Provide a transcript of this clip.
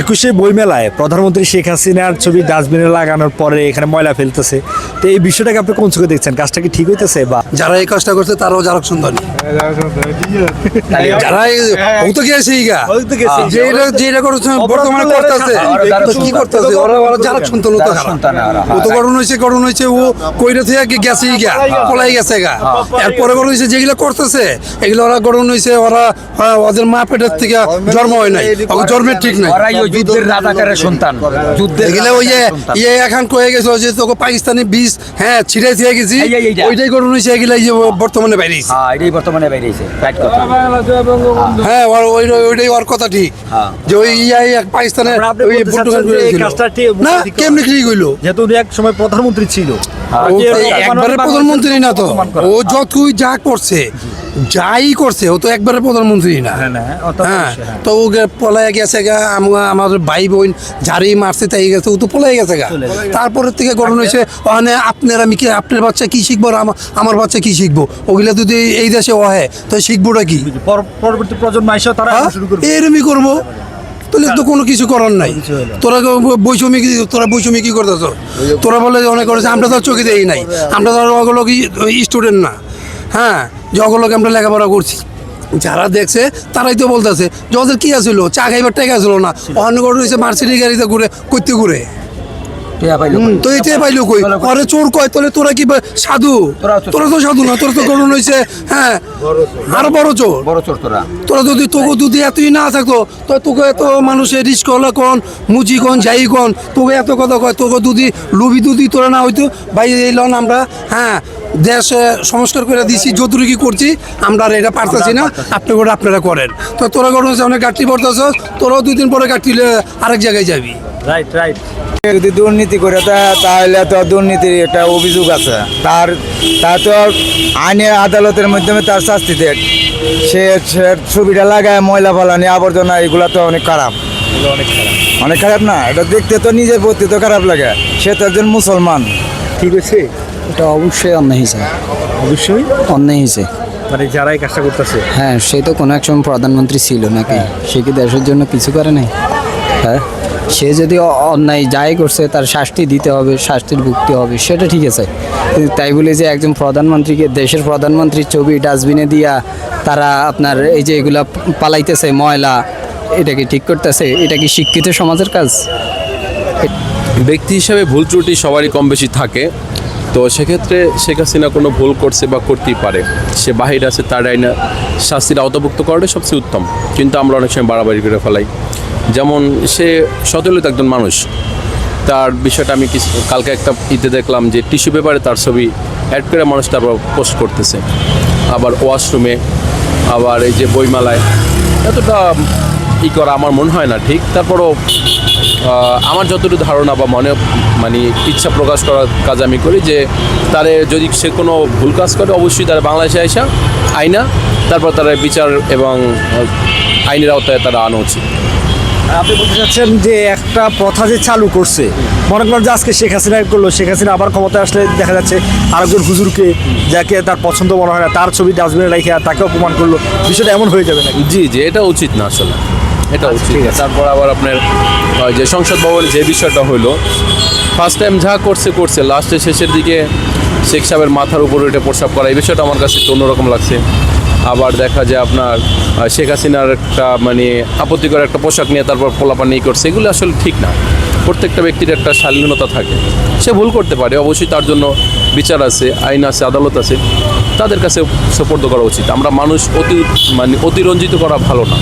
একুশে বইমেলায় প্রধানমন্ত্রী শেখ হাসিনার ছবি ডাস্টবিনে লাগানোর পরে এখানে ময়লা ফেলতেছে। তো এই বিষয়টাকে আপনি কোন চোখে দেখছেন? কাজটা কি ঠিক হইতেছে বা যারা এই কাজটা করছে তারাও যারা সুন্দর। যারা এই- গেছে ইগা ও তো গেছে। যেটা যেটা করছে বর্তমানে করতেছে কি করতেছে ওরা ওরা যারা সন্তান তো ও তো গঠন হয়েছে গঠন হয়েছে ও কইরা থেকে গেছে ইগা পলাই গেছে গা এরপরে গঠন হয়েছে যেগুলো করতেছে এগুলো ওরা গঠন হয়েছে ওরা ওদের মা পেটের থেকে জন্ম হয় নাই জন্মের ঠিক নাই ওই যুদ্ধের রাজাকারের সন্তান যুদ্ধের এগুলো ওই যে ইয়ে এখন কয়ে গেছে যে তোকে পাকিস্তানি বীজ হ্যাঁ ছিঁড়ে ছিঁড়ে গেছি। ওইটাই গঠন হয়েছে এগুলো বর্তমানে হ্যাঁ এটাই বর্তমানে বেরিয়েছে রাইট কথা হ্যাঁ ওই ওইটাই ওর কথা ঠিক হ্যাঁ। যে ওই ইয়াই এক পাকিস্তানের। কাজটা ঠিক- না ঠিক কেমনি ঠিক হইল যেহেতু উনি এক সময় প্রধানমন্ত্রী ছিল ও যে তো এরকম একবারে প্রধানমন্ত্রী না তো। ও যতই যা করছে যাই করছে ও তো একবারে প্রধানমন্ত্রী না। হ্যাঁ, তো হ্যাঁ অবশ্যই, হ্যাঁ। তো ও পলায় গেছে গা আমাদের ভাই বোন যারই মারছে তাই গেছে ও তো পলাই গেছে গা। তারপরে থেকে গঠন হয়েছে ওখানে আপনার আমি কি আপনার বাচ্চা কি শিখব আর আমার বাচ্চা কি শিখব? ওগুলা যদি এই দেশে ওহে তো শিখবোটা কি? পর- পরবর্তী প্রজন্ম এসে তারা হ্যাঁ? এরমই করব। তাহলে তো কোনো কিছু করার নাই। তোরা বৈষম্য কি তোরা বৈষম্য কি করতেছ? তোরা বলে অনেক করেছে আমরা তো চোখে দেই নাই। আমরা তো আর কি স্টুডেন্ট না। হ্যাঁ যে ওগুলোকে আমরা লেখাপড়া করছি। যারা দেখছে তারাই তো বলতেছে যে ওদের কী আসলো চা খাইবার টাকা আসলো না। অন্য হয়েছে মার্সিডি গাড়িতে ঘুরে করতে ঘুরে। টিয়া পাইলো পাইলো কই? পরে চোর কয় তাহলে তোরা কি সাধু? তো- তোরা তো সাধু না তোরা তো গরম হয়েছে হ্যাঁ। আর বড় চোর? বড় চোর তোরা। তোরা যদি তোকে যদি এতই না থাকতো তো তোকে এত মানুষের রিস্কলা কন মুচি কন যাই কন তোকে এত কথা কয় তোকে দুদি লুবি দুদি তোরা না হইতো ভাই এই লন আমরা হ্যাঁ দেশ সংস্কার করে দিছি যতটুকু কি করছি আমরা আর এটা পারতেছি না আপনি করে আপনারা করেন। তো তোরা গরম অনেক গাঠি পড়তেছ তোরাও দুই দিন পরে গাঠলে আরেক জায়গায় যাবি। রাইট রাইট যদি দুর্নীতি করে তা- তাহলে তো দুর্নীতির একটা অভিযোগ আছে। তার তা তো আইনের আদালতের মাধ্যমে তার শাস্তি দেয়। সে সে ছবিটা লাগায় ময়লা ফালানি আবর্জনা এগুলো তো অনেক খারাপ। অনেক খারাপ না এটা দেখতে তো নিজের প্রতি তো খারাপ লাগে। সে তো একজন মুসলমান। ঠিক আছে। এটা অবশ্যই অন্যায় হয়েছে। অবশ্যই? অন্যায় হয়েছে। মানে যারা এই কাজটা করতেছে? হ্যাঁ সে তো কোনো এক সময় প্রধানমন্ত্রী ছিল নাকি? সে কি দেশের জন্য কিছু করে নাই? হ্যাঁ? সে যদি অন্যায় যাই করছে তার শাস্তি দিতে হবে শাস্তির ভুক্তি হবে সেটা ঠিক আছে। কিন্তু তাই বলে যে একজন প্রধানমন্ত্রীকে দেশের প্রধানমন্ত্রীর ছবি ডাস্টবিনে দিয়া তারা আপনার এই যে এগুলা পালাইতেছে ময়লা এটাকে ঠিক করতেছে? এটা কি শিক্ষিত সমাজের কাজ? ব্যক্তি হিসাবে ভুল ত্রুটি সবারই কম বেশি থাকে। তো সেক্ষেত্রে শেখ হাসিনা কোনো ভুল করছে বা করতেই পারে, সে বাহির আছে তার আইনা শাস্তির আওতাভুক্ত করাটাই সবচেয়ে উত্তম, কিন্তু আমরা অনেক সময় বাড়াবাড়ি করে ফেলাই। যেমন সে সচলিত একজন মানুষ, তার বিষয়টা আমি কিছু, কালকে একটা ইতে দেখলাম যে টিস্যু পেপারে তার ছবি অ্যাড করে মানুষ তারপর পোস্ট করতেছে। আবার ওয়াশরুমে, আবার এই যে বইমালায়, এতটা ই করা আমার মনে হয় না ঠিক, তারপরও আমার যতটুকু ধারণা বা মনে মানে ইচ্ছা প্রকাশ করার কাজ আমি করি যে তারে যদি সে কোনো ভুল কাজ করে অবশ্যই তারা বাংলাদেশে আসা আইনা তারপর তারা বিচার এবং আইনের আওতায় তারা আনা উচিত। আপনি বলতে চাচ্ছেন যে একটা প্রথা যে চালু করছে মনে করেন যে আজকে শেখ হাসিনা করল শেখ হাসিনা আবার ক্ষমতায় আসলে দেখা যাচ্ছে আরেকজন হুজুরকে যাকে তার পছন্দ মনে হয় না তার ছবি ডাস্টবিনে রেখে তাকে অপমান করল বিষয়টা এমন হয়ে যাবে না জি জি এটা উচিত না আসলে। এটা উচিত। না। তারপর আবার আপনার যে সংসদ ভবনে যে বিষয়টা হলো ফার্স্ট টাইম যা করছে করছে। লাস্টে শেষের দিকে শেখ সাহেবের মাথার উপর উঠে প্রস্রাব করা। এই বিষয়টা আমার কাছে একটু অন্যরকম লাগছে। আবার দেখা যায় আপনার শেখ হাসিনার একটা মানে আপত্তিকর একটা পোশাক নিয়ে তারপর পোলাপান নিয়ে করছে। এগুলো আসলে ঠিক না। প্রত্যেকটা ব্যক্তির একটা শালীনতা থাকে। সে ভুল করতে পারে। অবশ্যই তার জন্য বিচার আছে আইন আছে আদালত আছে। তাদের কাছে সোপর্দ করা উচিত। আমরা মানুষ অতি মানে অতিরঞ্জিত করা ভালো না।